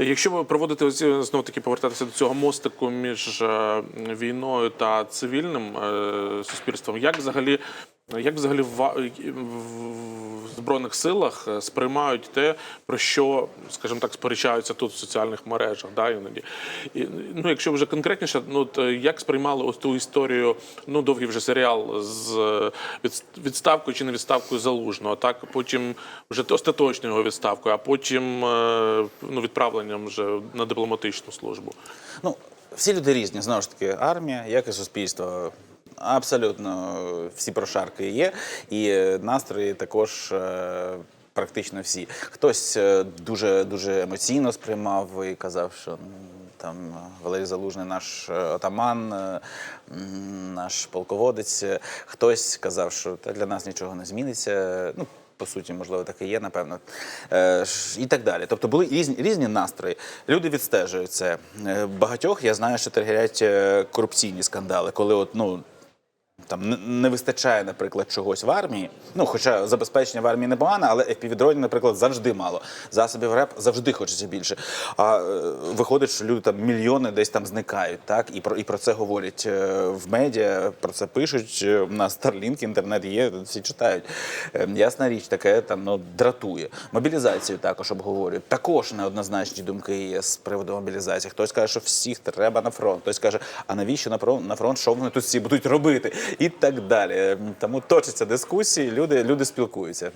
Якщо ви проводите знову таки повертатися до цього мостику між е, війною та цивільним е, суспільством, як взагалі як взагалі в, збройних силах е, сприймають те, про що, скажімо так, сперечаються тут в соціальних мережах, да, іноді. І, ну, якщо вже конкретніше, ну от, е, як сприймали ось ту історію, ну довгий вже серіал з е, відставкою чи не відставкою залужного, так потім вже остаточною його відставкою, а потім ну, відправленням вже на дипломатичну службу. Ну, всі люди різні, знову ж таки, армія, як і суспільство. Абсолютно всі прошарки є, і настрої також. е, Практично всі. Хтось е, дуже дуже емоційно сприймав і казав, що там е, Валерій Залужний наш е, отаман, наш полководець. Хтось казав, що та для нас нічого не зміниться. Ну, по суті, можливо, так і є, напевно. І так далі. Тобто були різні, різні настрої. Люди відстежують це. Багатьох я знаю, що тригерять е, корупційні скандали, коли от, ну, там не- вистачає, наприклад, чогось в армії. Ну, хоча забезпечення в армії непогане, але FPV-дронів, наприклад, завжди мало. Засобів РЕП завжди хочеться більше. А е, виходить, що люди там мільйони десь там зникають, так і про і про це говорять е, в медіа, про це пишуть. Е, У нас Starlink, інтернет є, всі читають. Ясна річ, таке там ну дратує. Мобілізацію також обговорюють. Також неоднозначні думки є з приводу мобілізації. Хтось каже, що всіх треба на фронт. Хтось каже, а навіщо на фронт на фронт, що вони тут всі будуть робити? І так далі. Тому точаться дискусії, люди, люди спілкуються.